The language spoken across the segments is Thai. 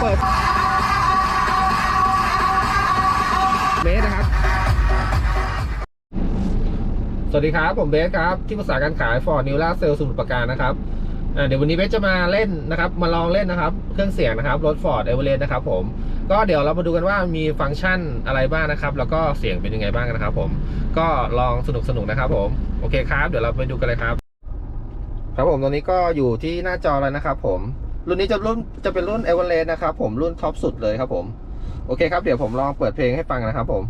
เปิดเบสนะครับ สวัสดีครับ ผมเบสครับ ที่ปรึกษาการขายฟอร์ดนิวล่าเซลสมุทรปราการนะครับเดี๋ยววันนี้เบสจะมาเล่นนะครับ มาลองเล่นนะครับ เครื่องเสียงนะครับรถฟอร์ดเอเวอเรสต์นะครับผมก็เดี๋ยวเรามาดูกันว่ามีฟังก์ชันอะไรบ้างนะครับ แล้วก็เสียงเป็นยังไงบ้างนะครับ ผมก็ลองสนุกสนุกนะครับ ผมโอเคครับ เดี๋ยวเราไปดูกันเลยครับ ครับผมตอนนี้ก็อยู่ที่หน้าจอแล้วนะครับ ผม รุ่นนี้จะรุ่นจะเป็นรุ่นเอเวอเรสต์นะครับผมรุ่นท็อปสุดเลยครับผม โอเคครับเดี๋ยวผมลองเปิดเพลงให้ฟังนะครับผม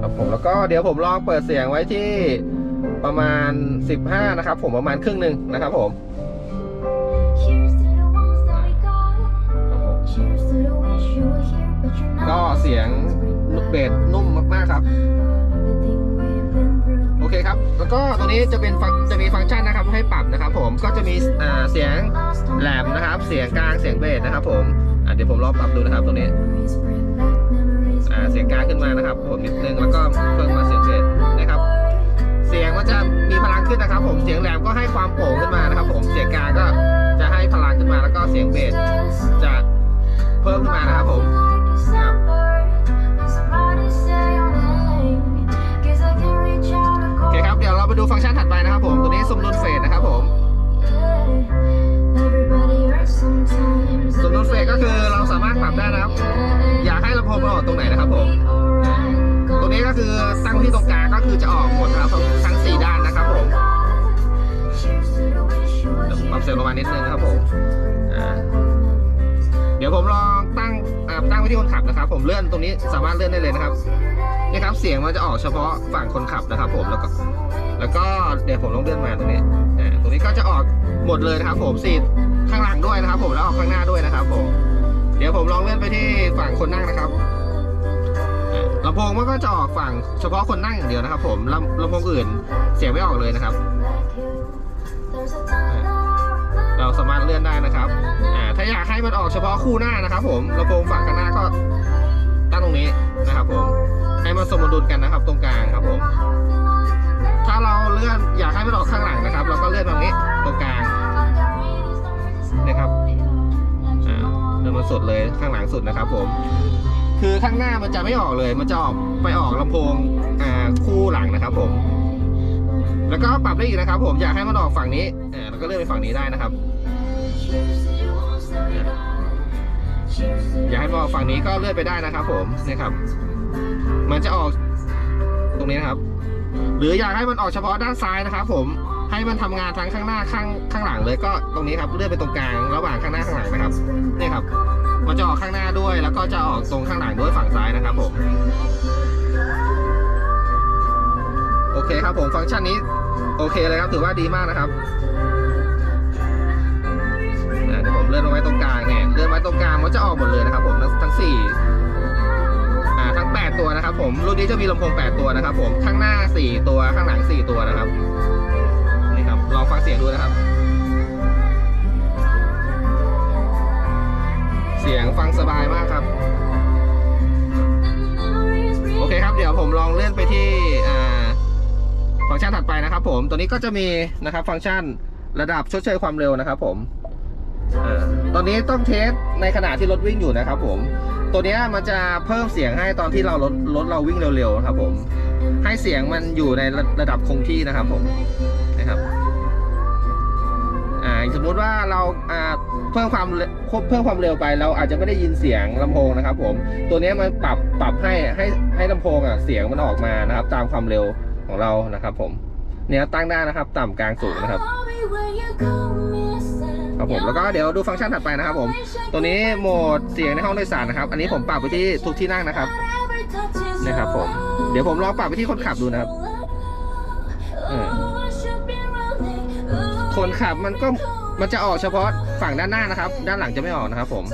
ครับผมแล้วก็เดี๋ยวผมลองเปิดเสียงไว้ที่ประมาณ 15 นะครับ ผมประมาณครึ่งหนึ่งนะครับผมก็เสียงเบสนุ่มมากๆครับ แล้วก็ตัวนี้จะเป็นฟังจะมีฟังก์ชันนะครับให้ปรับนะครับ ผมก็จะมีเสียงแหลมนะครับ เสียงกลางเสียงเบสนะครับ ผมเดี๋ยวผมลองปรับดูนะครับตรงนี้เสียงกลางขึ้นมานะครับ ผมนิดนึงแล้วก็เพิ่มมาเสียงเบสนะครับ เสียงมันจะมีพลังขึ้นนะครับ ผมเสียงแหลมก็ให้ความโป่งขึ้นมานะครับ ผมเสียงกลางก็จะให้พลังขึ้นมาแล้วก็เสียงเบส ตรงไหนนะครับผมตรงนี้ก็คือตั้งที่ตรงกลางก็คือจะออกหมดนะครับทั้งสี่ด้านนะครับผมเดี๋ยวปรับเสียงลงมานิดนึงครับผมเดี๋ยวผมลองตั้งตั้งไว้ที่คนขับนะครับ ผมเลื่อนตรงนี้สามารถเลื่อนได้เลยนะครับนี่ครับเสียงมันจะออกเฉพาะฝั่งคนขับนะครับผมแล้วก็แล้วก็เดี๋ยวผมลองเลื่อนมาตรงนี้ตรงนี้ก็จะออกหมดเลยนะครับ ผมสีข้างหลังด้วยนะครับ ผมแล้วออกข้างหน้าด้วยนะครับ ผม เดี๋ยวผมลองเลื่อนไปที่ฝั่งคนนั่งนะครับ ลำโพงมันก็จะออกฝั่งเฉพาะคนนั่งอย่างเดียวนะครับ ผมลำลำโพงอื่นเสียงไม่ออกเลยนะครับ เราสามารถเลื่อนได้นะครับอ่าถ้าอยากให้มันออกเฉพาะคู่หน้านะครับ ผมลำโพงฝั่งข้างหน้าก็ตั้งตรงนี้นะครับ ผมให้มันสมดุลกันนะครับ ตรงกลางครับผม ถ้าเราเลื่อนอยากให้มันออกข้างหลังนะครับ เราก็เลื่อนตรงนี้ตรงกลางนะครับอ่าเลื่อนมาสุดเลยข้างหลังสุดนะครับ ผม คือข้างหน้ามันจะไม่ออกเลย มันจะออกไปออกลำโพงคู่หลังนะครับ ผม แล้วก็ปรับได้อีกนะครับ ผมอยากให้มันออกฝั่งนี้แล้วก็เลื่อนไปฝั่งนี้ได้นะครับ อยากให้มันออกฝั่งนี้ก็เลื่อนไปได้นะครับ ผมนี่ครับ มันจะออกตรงนี้นะครับ หรืออยากให้มันออกเฉพาะด้านซ้ายนะครับ ผม ให้มันทำงานทั้งข้างหน้าข้างข้างหลังเลยก็ตรงนี้ครับเลื่อนไปตรงกลางระหว่างข้างหน้าข้างหลังนะครับนี่ครับมันจะออกข้างหน้าด้วย แล้วก็จะออกตรงข้างหลังด้วยฝั่งซ้ายนะครับผมโอเคครับผมฟังก์ชันนี้โอเคเลยครับถือว่าดีมากนะครับเดี๋ยวผมเลื่อนไว้ตรงกลางเนี่ยเลื่อนไว้ตรงกลางมันจะออกหมดเลยนะครับผมทั้งทั้งสี่อ่าทั้งแปดตัวนะครับผมรุ่นนี้จะมีลำโพงแปดตัวนะครับผมข้างหน้าสี่ตัวข้างหลังสี่ตัวนะครับ ลองฟังเสียงดูนะครับ เสียงฟังสบายมากครับ โอเคครับ เดี๋ยวผมลองเลื่อนไปที่ฟังก์ชันถัดไปนะครับ ผม ตัวนี้ก็จะมีนะครับ ฟังก์ชันระดับชดเชยความเร็วนะครับ ผมอตอนนี้ต้องเทสในขณะที่รถวิ่งอยู่นะครับ ผม ตัวนี้มันจะเพิ่มเสียงให้ตอนที่เรารถรถเราวิ่งเร็วๆครับ ผม ให้เสียงมันอยู่ในระระดับคงที่นะครับ ผม สมมุติว่าเราเพิ่มความเพิ่มความเร็วไป เราอาจจะไม่ได้ยินเสียงลำโพงนะครับ ผมตัวนี้มันปรับปรับให้ให้ให้ลำโพงอะเสียงมันออกมานะครับ ตามความเร็วของเรานะครับ ผมเนี่ยตั้งได้นะครับ ต่ำกลางสูงนะครับครับผมแล้วก็เดี๋ยวดูฟังก์ชันถัดไปนะครับ ผม ตัวนี้โหมดเสียงในห้องโดยสารนะครับ อันนี้ผมปรับไปที่ทุกที่นั่งนะครับนะครับ ผม เดี๋ยวผมลองปรับไปที่คนขับดูนะครับคนขับมันก็ มันจะออกเฉพาะฝั่งด้านหน้านะครับ ด้านหลังจะไม่ออกนะครับ ผม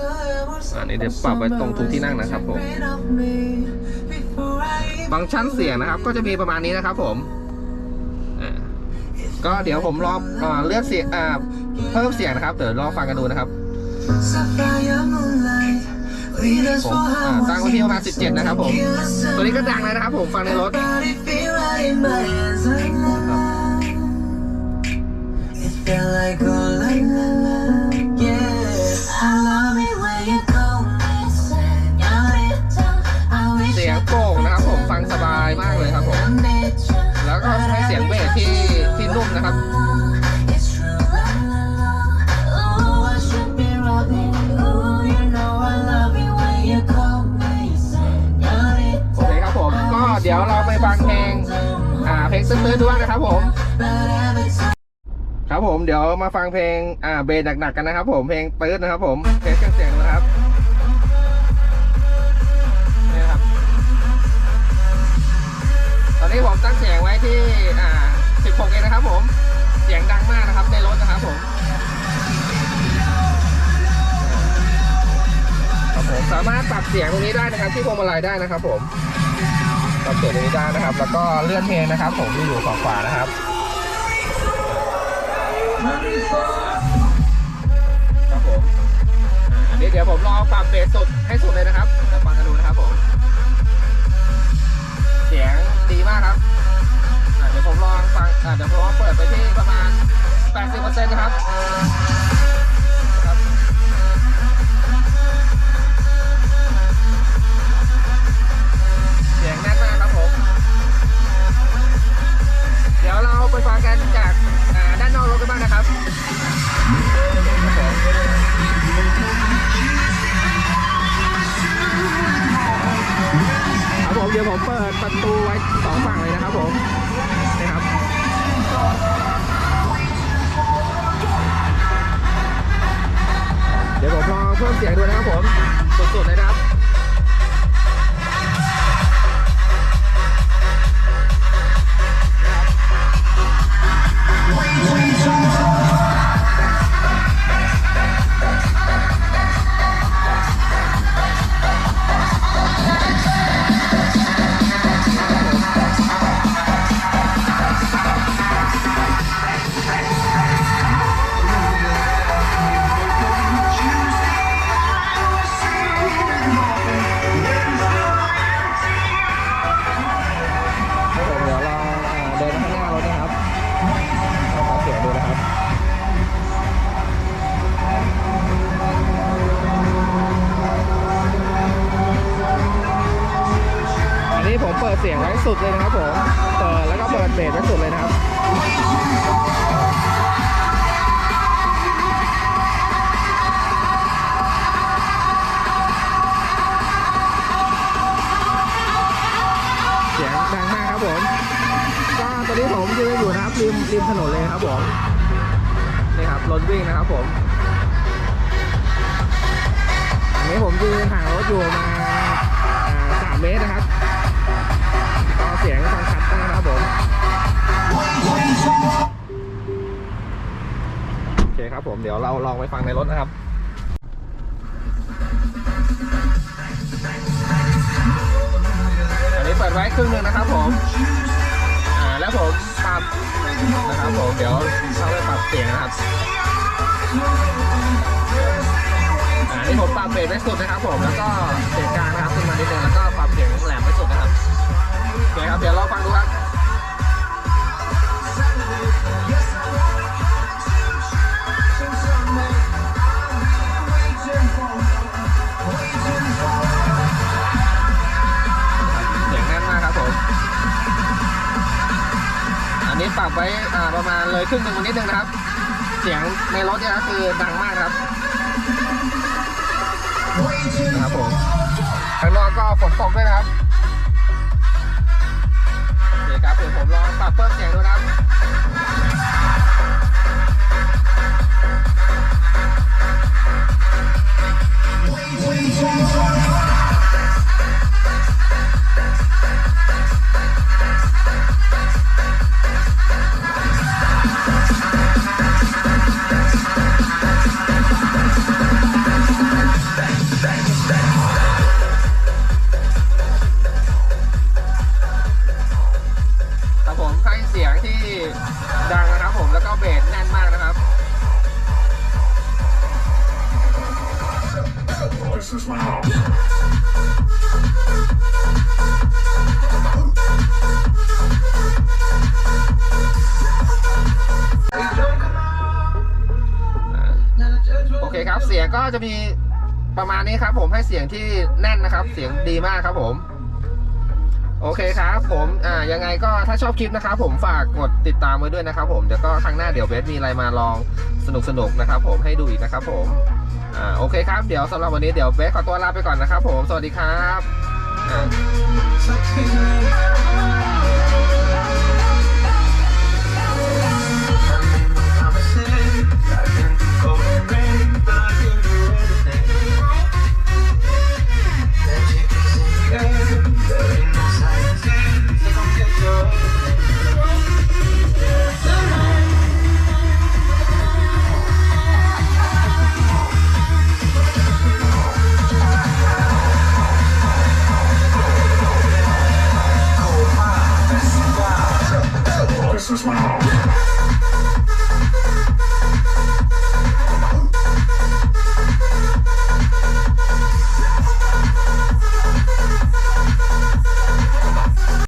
อันนี้เดี๋ยวปรับไว้ตรงทุกที่นั่งนะครับ ผมฟังก์ชันเสียงนะครับ ก็จะมีประมาณนี้นะครับ ผมก็เดี๋ยวผมลออเลือกเสียงเพิ่มเสียงนะครับเดี๋ยวลองฟังกันดูนะครับผมตั้งไว้ที่ประมาณ17 นะครับผม ตัวนี้ก็ดังเลยนะครับผมฟังในรถ feel like all I love. ผมเดี๋ยวมาฟังเพลงอ่าเบสหนักๆกันนะครับผมเพลงตื้นนะครับผมเทสเครื่องเสียงนะครับนี่ครับ ตอนนี้ผมตั้งเสียงไว้ที่อ่า 16 เองนะครับ ผมเสียงดังมากนะครับในรถนะครับผมครับผมสามารถปรับเสียงตรงนี้ได้นะครับ ที่พวงมาลัยได้นะครับ ผมปรับเสียงตรงนี้ได้นะครับ แล้วก็เลื่อนเพลงนะครับ ผมที่อยู่ฝั่งขวานะครับ ครับผมอ่าอันนี้เดี๋ยวผมลองปรับเบสสุดให้สุดเลยนะครับแล้วฟังกันดูนะครับผม เสียงดีมากครับอ่าเดี๋ยวผมลองฟังอ่าเดี๋ยวผมลองเปิดไปที่ประมาณ 80%นะครับนะครับ เสียงแน่นมากครับผม เดี๋ยวเราไปฟังกันจากอ่าด้านนอ กันบ้างนะครับครับผมเดี๋ยวผมเปิดประตูไว้สองฝั่งเลยนะครับผมนี่ครับเดี๋ยวผมลองเพิ่มเสียงดูนะครับผมสุดๆเลยนะครับ นี้ผมเปิดเสียงไว้สุดเลยนะครับผมเปิดแล้วก็เปิดเบสไว้สุดเลยนะครับเสียงดังมากครับผมก็ตอนนี้ผมยืนอยู่นะครับริมริมถนนเลยครับผมนี่ครับรถวิ่งนะครับผมอันนี้ผมยืนห่างรถอยู่มาสามเมตรนะครับ สียงฟังชัดมากนะครับผมโอเคครับผมเดี๋ยวเราลองไปฟังในรถนะครับอันนี้เปิดไว้ครึ่งหนึ่งนะครับผมอ่าแล้วผมปรับนะครับผมเดี๋ยวเข้าไปปรับเสียงนะครับอ่านี่ผมปรับเบสไว้สุดนะครับผมแล้วก็เสียงกลางนะครับขึ้นมานิดนึงแล้วก็ เคครับ เดี๋ยวลองฟังดูครับเสียงแน่นมากครับผม อันนี้ปรับไว้ประมาณเลยครึ่งหนึ่งนิดนึงนะครับ เสียงในรถเนี่ยคือดังมากครับนะครับผมข้างนอกก็ฝนตกด้วยนะครับ ปรับเพิ่มเสียงดูนะครับ จะมีประมาณนี้ครับ ผมให้เสียงที่แน่นนะครับ เสียงดีมากครับผม โอเคครับ ผมอ่ายังไงก็ถ้าชอบคลิปนะครับผมฝากกดติดตามไว้ด้วยนะครับ ผมเดี๋ยวก็ครั้งหน้าเดี๋ยวเบสมีอะไรมาลองสนุกๆนะครับ ผมให้ดูอีกนะครับ ผมอ่าโอเคครับเดี๋ยวสำหรับวันนี้เดี๋ยวเบสขอตัวลาไปก่อนนะครับ ผมสวัสดีครับอ่า